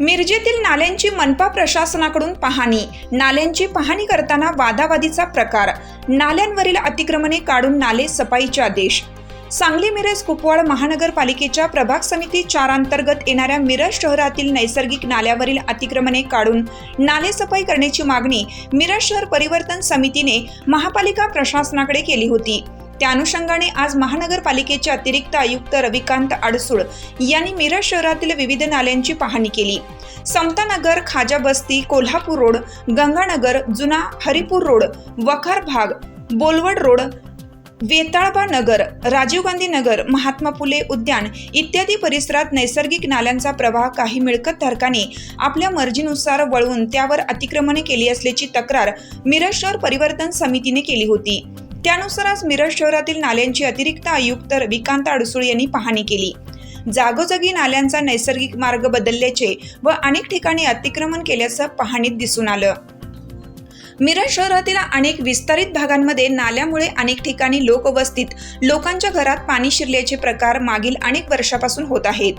मिरजेतील नाल्यांची मनपा प्रशासनाकडून पाहणी. नाल्यांची पाहणी करताना वादावादीचा प्रकार. नाल्यांवरील अतिक्रमणे काढून नाले सफाईचे आदेश. सांगली मिरज कुपवाड महानगरपालिकेच्या प्रभाग समिती चार अंतर्गत येणाऱ्या मिरज शहरातील नैसर्गिक नाल्यावरील अतिक्रमणे काढून नाले सफाई करण्याची मागणी मिरज शहर परिवर्तन समितीने महापालिका प्रशासनाकडे केली होती. त्या अनुषंगाने आज महानगरपालिकेचे अतिरिक्त आयुक्त रविकांत अडसूळ यांनी मिरज शहरातील विविध नाल्यांची पाहणी केली. समतानगर खाजा बस्ती कोल्हापूर रोड गंगानगर जुना हरिपूर रोड वखार भाग बोलवड रोड वेताळबा नगर राजीव गांधी नगर महात्मा फुले उद्यान इत्यादी परिसरात नैसर्गिक नाल्यांचा प्रवाह काही मिळकत धारकांनी आपल्या मर्जीनुसार वळवून त्यावर अतिक्रमणे केली असल्याची तक्रार मिरज शहर परिवर्तन समितीने केली होती. त्यानुसार आज मिरज शहरातील नाल्यांची अतिरिक्त आयुक्त रविकांत अडसूळ यांनी पाहणी केली. जागोजागी नाल्यांचा नैसर्गिक मार्ग बदलल्याचे व अनेक ठिकाणी अतिक्रमण केल्याचं पाहणीत दिसून आलं. मिरज शहरातील अनेक विस्तारित भागांमध्ये नाल्यामुळे अनेक ठिकाणी लोकवस्तीत लोकांच्या घरात पाणी शिरल्याचे प्रकार मागील अनेक वर्षापासून होत आहेत.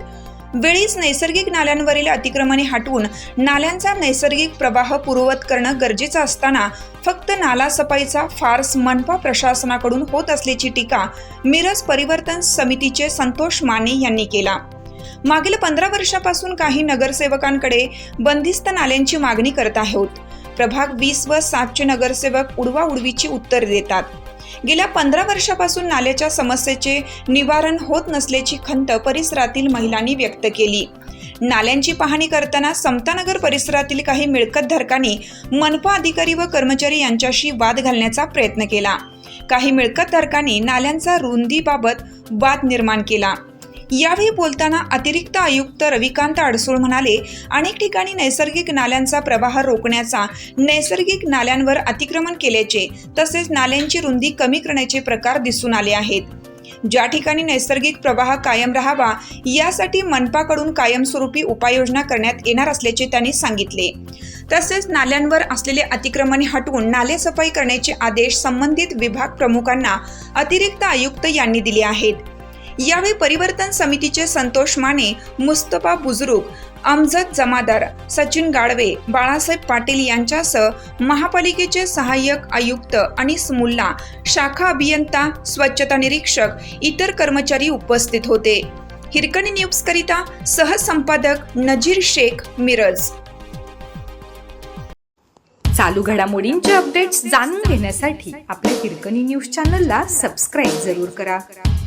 वेळीच नैसर्गिक नाल्यांवरील अतिक्रमणे हटवून नाल्यांचा नैसर्गिक प्रवाह पूर्ववत करणं गरजेचं असताना फक्त नाला सफाईचा फार्स मनपा प्रशासनाकडून होत असल्याची टीका मिरज परिवर्तन समितीचे संतोष माने यांनी केला. मागील पंधरा वर्षापासून काही नगरसेवकांकडे बंदिस्त नाल्यांची मागणी करत आहोत. प्रभाग वीस व सातचे नगरसेवक उडवा उडवीची उत्तर देतात. गेल्या पंधरा वर्षापासून नाल्याच्या समस्येचे निवारण होत नसल्याची खंत परिसरातील महिलांनी व्यक्त केली. नाल्यांची पाहणी करताना समतानगर परिसरातील काही मिळकतधारकांनी मनपा अधिकारी व कर्मचारी यांच्याशी वाद घालण्याचा प्रयत्न केला. काही मिळकतधारकांनी नाल्यांचा रुंदीबाबत वाद निर्माण केला. यावेळी बोलताना अतिरिक्त आयुक्त रविकांत अडसूळ म्हणाले अनेक ठिकाणी नैसर्गिक नाल्यांचा प्रवाह रोखण्याचा नैसर्गिक नाल्यांवर अतिक्रमण केल्याचे तसेच नाल्यांची रुंदी कमी करण्याचे प्रकार दिसून आले आहेत. ज्या ठिकाणी नैसर्गिक प्रवाह कायम राहावा यासाठी मनपाकडून कायमस्वरूपी उपाययोजना करण्यात येणार असल्याचे त्यांनी सांगितले. तसेच नाल्यांवर असलेले अतिक्रमणे हटवून नाले सफाई करण्याचे आदेश संबंधित विभाग प्रमुखांना अतिरिक्त आयुक्त यांनी दिले आहेत. यावेळी परिवर्तन समितीचे संतोष माने मुस्तफा बुजुर्ग अमजद जमादार सचिन गाडवे बाळासाहेब पाटील यांच्यासह महापालिकेचे सहाय्यक आयुक्त अनिस मुल्ला शाखा अभियंता स्वच्छता निरीक्षक इतर कर्मचारी उपस्थित होते. हिरकणी न्यूजकरिता सहसंपादक नजीर शेख मिरज. चालू घडामोडींचे अपडेट्स जाणून घेण्यासाठी आपल्या हिरकणी न्यूज चॅनलला सबस्क्राईब जरूर करा.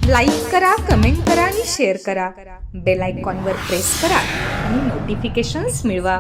लाईक करा कमेंट करा आणि शेअर करा. बेल आयकॉनवर प्रेस करा आणि नोटिफिकेशन्स मिळवा.